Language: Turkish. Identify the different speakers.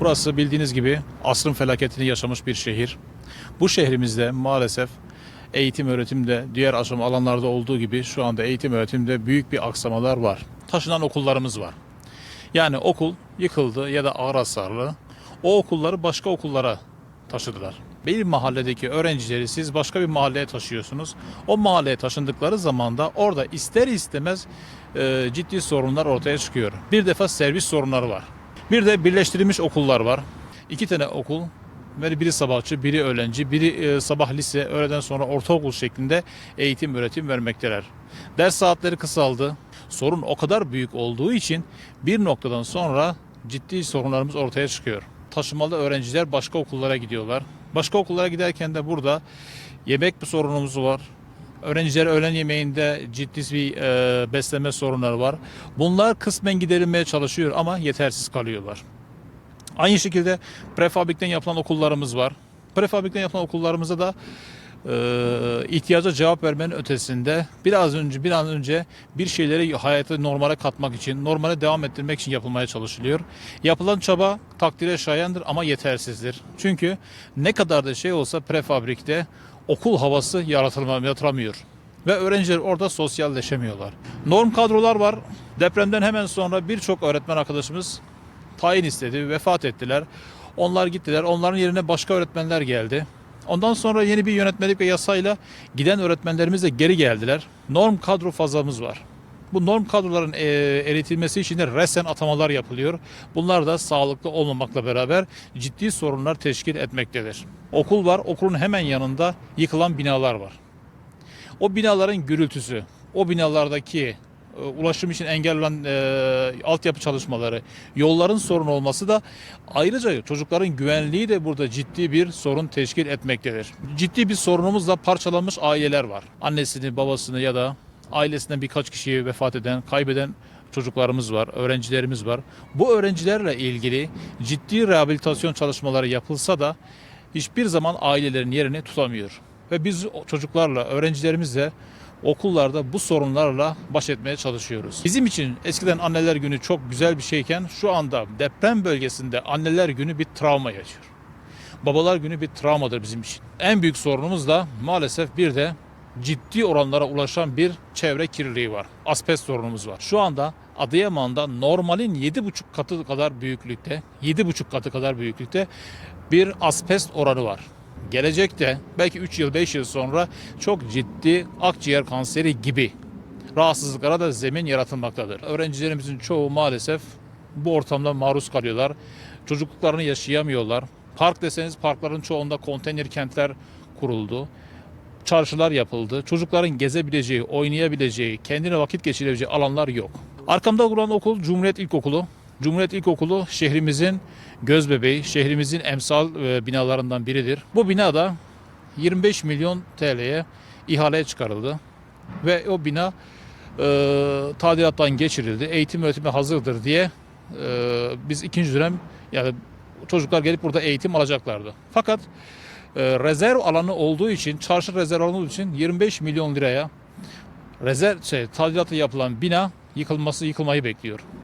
Speaker 1: Burası bildiğiniz gibi asrın felaketini yaşamış bir şehir. Bu şehrimizde maalesef eğitim öğretimde diğer aşama alanlarda olduğu gibi şu anda eğitim öğretimde büyük bir aksamalar var. Taşınan okullarımız var. Yani okul yıkıldı ya da ağır hasarlı. O okulları başka okullara taşıdılar. Bir mahalledeki öğrencileri siz başka bir mahalleye taşıyorsunuz. O mahalleye taşındıkları zaman da orada ister istemez e, ciddi sorunlar ortaya çıkıyor. Bir defa servis sorunları var. Bir de birleştirilmiş okullar var. İki tane okul ve biri sabahçı, biri öğlenci, biri e, sabah lise, öğleden sonra ortaokul şeklinde eğitim öğretim vermekteler. Ders saatleri kısaldı. Sorun o kadar büyük olduğu için bir noktadan sonra ciddi sorunlarımız ortaya çıkıyor. Taşımalı öğrenciler başka okullara gidiyorlar. Başka okullara giderken de burada yemek bir sorunumuz var. Öğrenciler öğlen yemeğinde ciddi bir e, beslenme sorunları var. Bunlar kısmen giderilmeye çalışıyor ama yetersiz kalıyorlar. Aynı şekilde prefabrikten yapılan okullarımız var. Prefabrikten yapılan okullarımızda da e, ihtiyaca cevap vermenin ötesinde biraz önce bir an önce bir şeyleri hayata normale katmak için, normale devam ettirmek için yapılmaya çalışılıyor. Yapılan çaba takdire şayandır ama yetersizdir. Çünkü ne kadar da şey olsa prefabrikte okul havası yaratılamıyor. Ve öğrenciler orada sosyalleşemiyorlar. Norm kadrolar var. Depremden hemen sonra birçok öğretmen arkadaşımız tayin istedi, vefat ettiler. Onlar gittiler. Onların yerine başka öğretmenler geldi. Ondan sonra yeni bir yönetmelik ve yasayla giden öğretmenlerimiz de geri geldiler. Norm kadro fazlamız var. Bu norm kadroların e, eritilmesi için de resen atamalar yapılıyor. Bunlar da sağlıklı olmamakla beraber ciddi sorunlar teşkil etmektedir. Okul var, okulun hemen yanında yıkılan binalar var. O binaların gürültüsü, o binalardaki ulaşım için engel olan e, altyapı çalışmaları, yolların sorun olması da ayrıca çocukların güvenliği de burada ciddi bir sorun teşkil etmektedir. Ciddi bir sorunumuz da parçalanmış aileler var. Annesini, babasını ya da ailesinden birkaç kişiyi vefat eden, kaybeden çocuklarımız var, öğrencilerimiz var. Bu öğrencilerle ilgili ciddi rehabilitasyon çalışmaları yapılsa da hiçbir zaman ailelerin yerini tutamıyor. Ve biz çocuklarla, öğrencilerimizle okullarda bu sorunlarla baş etmeye çalışıyoruz. Bizim için eskiden anneler günü çok güzel bir şeyken şu anda deprem bölgesinde anneler günü bir travma yaşıyor. Babalar günü bir travmadır bizim için. En büyük sorunumuz da maalesef bir de ciddi oranlara ulaşan bir çevre kirliliği var. Asbest sorunumuz var. Şu anda Adıyaman'da normalin 7,5 katı kadar büyüklükte, 7,5 katı kadar büyüklükte bir asbest oranı var. Gelecekte belki 3 yıl 5 yıl sonra çok ciddi akciğer kanseri gibi rahatsızlıklara da zemin yaratılmaktadır. Öğrencilerimizin çoğu maalesef bu ortamda maruz kalıyorlar. Çocukluklarını yaşayamıyorlar. Park deseniz parkların çoğunda konteyner kentler kuruldu. Çarşılar yapıldı. Çocukların gezebileceği, oynayabileceği, kendine vakit geçirebileceği alanlar yok. Arkamda duran okul Cumhuriyet İlkokulu. Cumhuriyet İlkokulu şehrimizin gözbebeği, şehrimizin emsal e, binalarından biridir. Bu bina da 25 milyon TL'ye ihaleye çıkarıldı. Ve o bina e, tadilattan geçirildi. Eğitim öğretime hazırdır diye e, biz ikinci dönem yani çocuklar gelip burada eğitim alacaklardı. Fakat e, rezerv alanı olduğu için, çarşı rezerv alanı olduğu için 25 milyon liraya rezerv şey, tadilatı yapılan bina yıkılması yıkılmayı bekliyor.